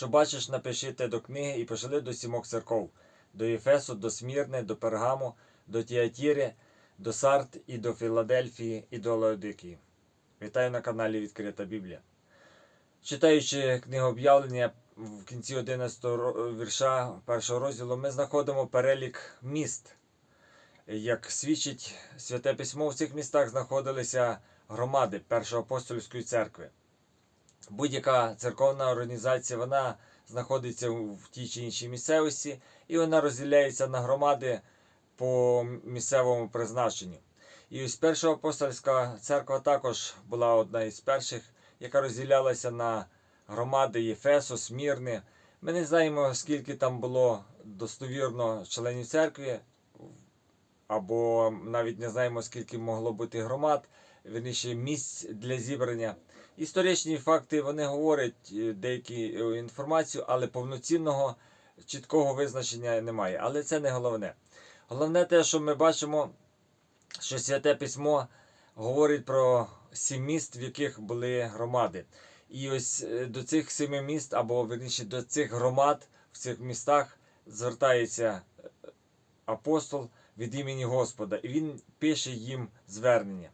Що бачиш, напиши те до книги і пошли до сімок церков, до Єфесу, до Смірни, до Пергаму, до Тіатіри, до Сарт і до Філадельфії і до Лаодикії. Вітаю на каналі Відкрита Біблія. Читаючи книгу об'явлення в кінці 11 ро- вірша першого розділу, ми знаходимо перелік міст. Як свідчить Святе Письмо, в цих містах знаходилися громади Першої апостольської церкви. Будь-яка церковна організація вона знаходиться в тій чи іншій місцевості, і вона розділяється на громади по місцевому призначенню. І ось Перша апостольська церква також була одна із перших, яка розділялася на громади Єфесу, Смірни. Ми не знаємо, скільки там було достовірно членів церкви, або навіть не знаємо, скільки могло бути громад, верніше місць для зібрання. Історичні факти вони говорять е, деякі е, інформацію, але повноцінного чіткого визначення немає. Але це не головне. Головне те, що ми бачимо, що Святе Письмо говорить про сім міст, в яких були громади. І ось е, до цих семи міст, або верніше до цих громад в цих містах звертається апостол від імені Господа, і він пише їм звернення.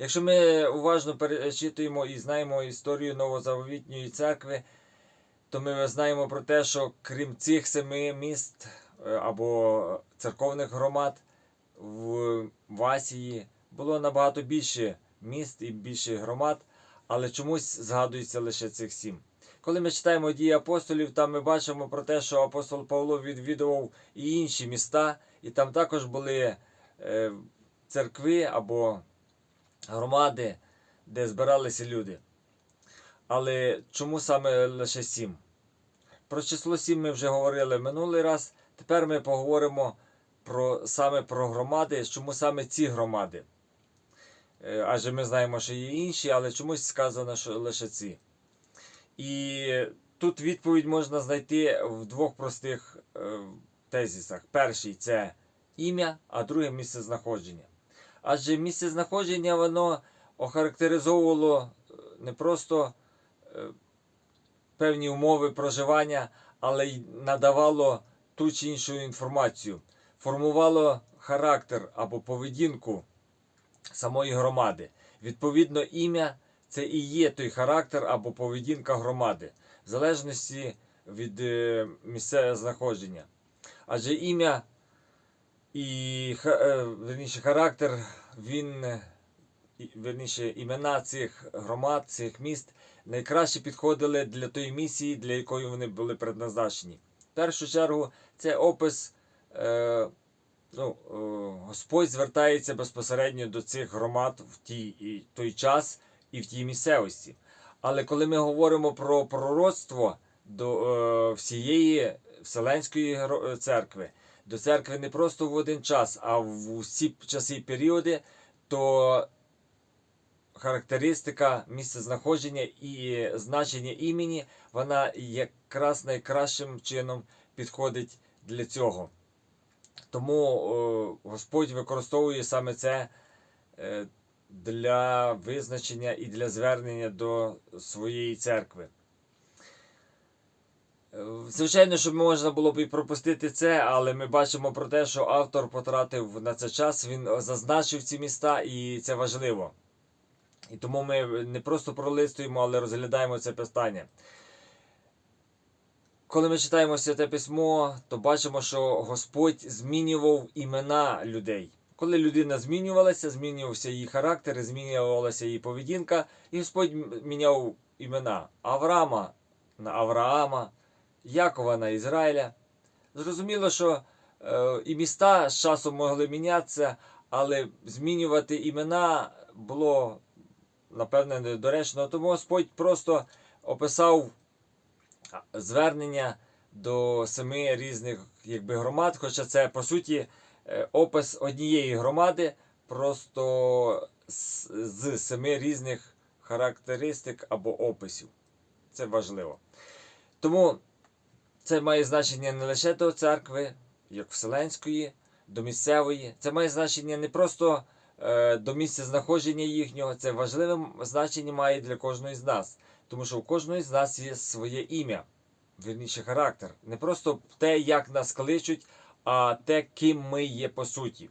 Якщо ми уважно перечитуємо і знаємо історію Новозаповітньої церкви, то ми знаємо про те, що крім цих семи міст е, або церковних громад в в Асії було набагато більше міст і більше громад, але чомусь згадується лише цих сім. Коли ми читаємо дії апостолів, там ми бачимо про те, що апостол Павло відвідував і інші міста, і там також були е, церкви або громади, де збиралися люди. Але чому саме лише сім? Про число сім ми вже говорили минулий раз. Тепер ми поговоримо про, саме про громади, чому саме ці громади. Е, Адже ми знаємо, що є інші, але чомусь сказано, що лише ці. І тут відповідь можна знайти в двох простих е, тезисах. Перший це ім'я, а друге місце знаходження. Адже місце знаходження воно охарактеризовувало е, не просто е, певні умови проживання, але й надавало ту чи іншу інформацію, формувало характер або поведінку самої громади. Відповідно, ім'я це і є той характер або поведінка громади, в залежності від е, місцевого знаходження. Адже ім'я і е, верніше, характер, він, е, верніше, імена цих громад, цих міст найкраще підходили для тої місії, для якої вони були предназначені. В першу чергу, це опис. Е, ну, е, Господь звертається безпосередньо до цих громад в тій, той час і в тій місцевості. Але коли ми говоримо про пророцтво до е, всієї Вселенської церкви, до церкви не просто в один час, а в усі часи і періоди, то характеристика місцезнаходження і значення імені, вона якраз найкращим чином підходить для цього. Тому Господь використовує саме це е, для визначення і для звернення до своєї церкви. Е, Звичайно, що можна було б і пропустити це, але ми бачимо про те, що автор потратив на це час, він зазначив ці міста, і це важливо. І тому ми не просто пролистуємо, але розглядаємо це питання. Коли ми читаємо Святе Письмо, то бачимо, що Господь змінював імена людей. Коли людина змінювалася, змінювався її характер, змінювалася її поведінка, і Господь міняв імена Авраама на Авраама, Якова на Ізраїля. Зрозуміло, що е, і міста з часом могли мінятися, але змінювати імена було, напевне, недоречно. Тому Господь просто описав звернення до семи різних якби, громад, хоча це по суті е, опис однієї громади, просто з, з семи різних характеристик або описів. Це важливо. Тому це має значення не лише до церкви, як Вселенської, до місцевої. Це має значення не просто е, до місця знаходження їхнього, це важливе значення має для кожної з нас. Тому що у кожної з нас є своє ім'я. вірніше характер. Не просто те, як нас кличуть, а те, ким ми є по суті.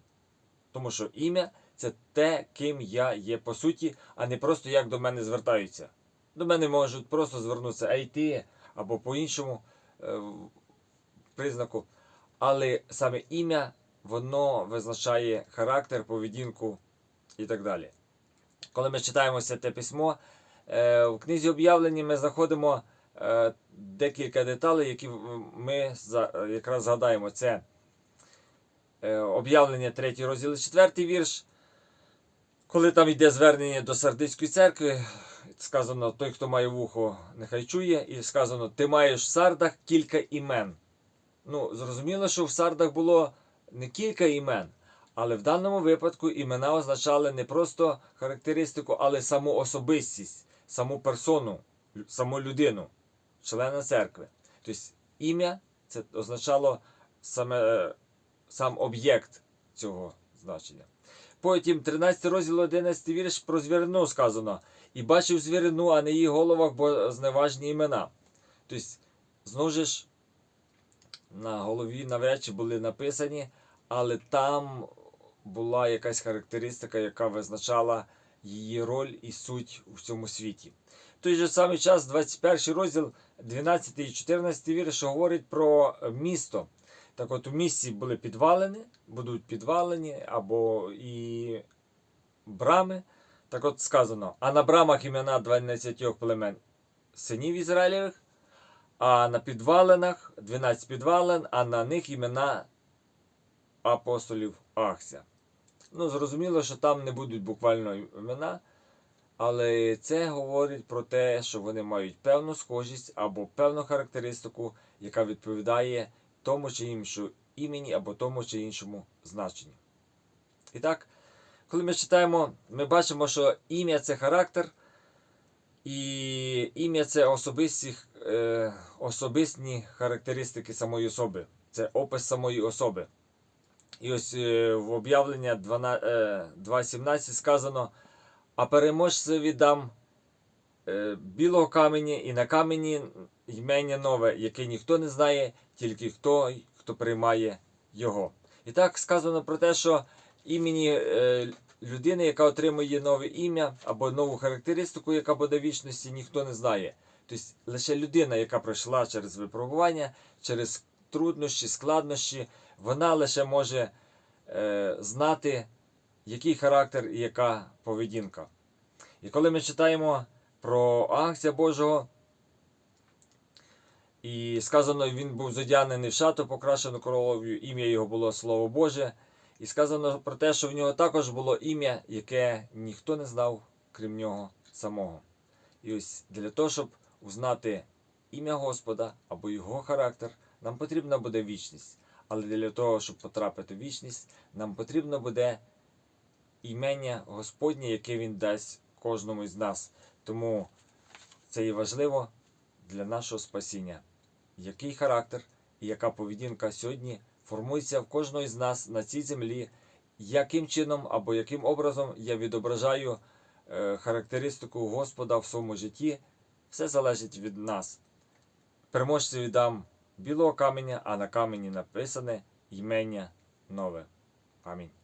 Тому що ім'я це те, ким я є по суті, а не просто як до мене звертаються. До мене можуть просто звернутися ей ти або по іншому е, признаку. Але саме ім'я воно визначає характер, поведінку і так далі. Коли ми читаємо те письмо, е, в книзі об'явлення ми знаходимо е, декілька деталей, які ми е, якраз згадаємо. Це е, об'явлення 3 розділ 4 вірш. Коли там йде звернення до Сардицької церкви, сказано, той, хто має вухо, нехай чує, і сказано, ти маєш в сардах кілька імен. Ну, зрозуміло, що в сардах було не кілька імен, але в даному випадку імена означали не просто характеристику, але саму особистість, саму персону, саму людину, члена церкви. Тобто ім'я це означало саме, е, сам об'єкт цього значення. Потім 13 розділ 11 вірш про звірину сказано. І бачив звірину, а на її головах бо зневажні імена. Тобто, знову ж на голові навряд були написані, але там була якась характеристика, яка визначала її роль і суть у цьому світі. В той же самий час, 21 розділ, 12 і 14 вірш говорить про місто. Так от у місті були підвалини, будуть підвалені або і брами. Так от сказано: а на брамах імена 12 племен синів Ізраїлевих, а на підвалинах 12 підвалин, а на них імена апостолів Ахся. Ну, зрозуміло, що там не будуть буквально імена, але це говорить про те, що вони мають певну схожість або певну характеристику, яка відповідає тому чи іншому імені або тому чи іншому значенню. І так, коли ми читаємо, ми бачимо, що ім'я це характер, і ім'я це особисті, е, особисні характеристики самої особи. Це опис самої особи. І ось е, в об'явлення 12, е, 2.17 сказано: а переможцеві дам е, білого каменя і на камені ймення нове, яке ніхто не знає, тільки хто, хто приймає його. І так сказано про те, що імені е, людини, яка отримує нове ім'я або нову характеристику, яка буде вічності, ніхто не знає. Тобто лише людина, яка пройшла через випробування, через труднощі, складнощі, вона лише може е, знати, який характер і яка поведінка. І коли ми читаємо про Агця Божого, і сказано, він був задягнений в шату, покрашену коровою, ім'я його було Слово Боже. І сказано про те, що в нього також було ім'я, яке ніхто не знав, крім нього самого. І ось для того, щоб узнати ім'я Господа або його характер, нам потрібна буде вічність. Але для того, щоб потрапити в вічність, нам потрібно буде імення Господнє, яке Він дасть кожному з нас. Тому це і важливо для нашого спасіння. Який характер і яка поведінка сьогодні формується в кожного з нас на цій землі, яким чином або яким образом я відображаю е, характеристику Господа в своєму житті, все залежить від нас. Переможцю віддам білого каменя, а на камені написане ймення нове. Амінь.